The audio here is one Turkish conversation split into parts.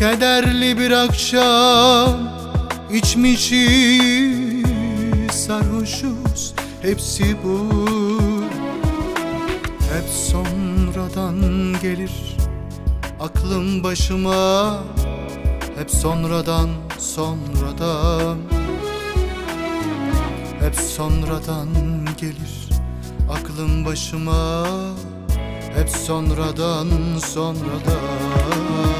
Kederli bir akşam içmişiz Sarhoşuz. Hepsi bu. Hep sonradan gelir aklım başıma. Hep sonradan sonradan. Hep sonradan gelir aklım başıma. Hep sonradan sonradan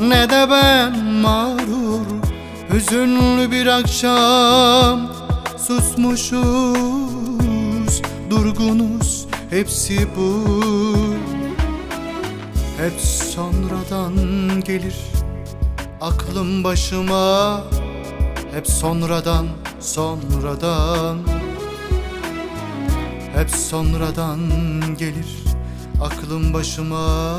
ne de ben mağrur Hüzünlü bir akşam. Susmuşuz Durgunuz hepsi bu. Hep sonradan gelir aklım başıma. Hep sonradan sonradan. Hep sonradan gelir aklım başıma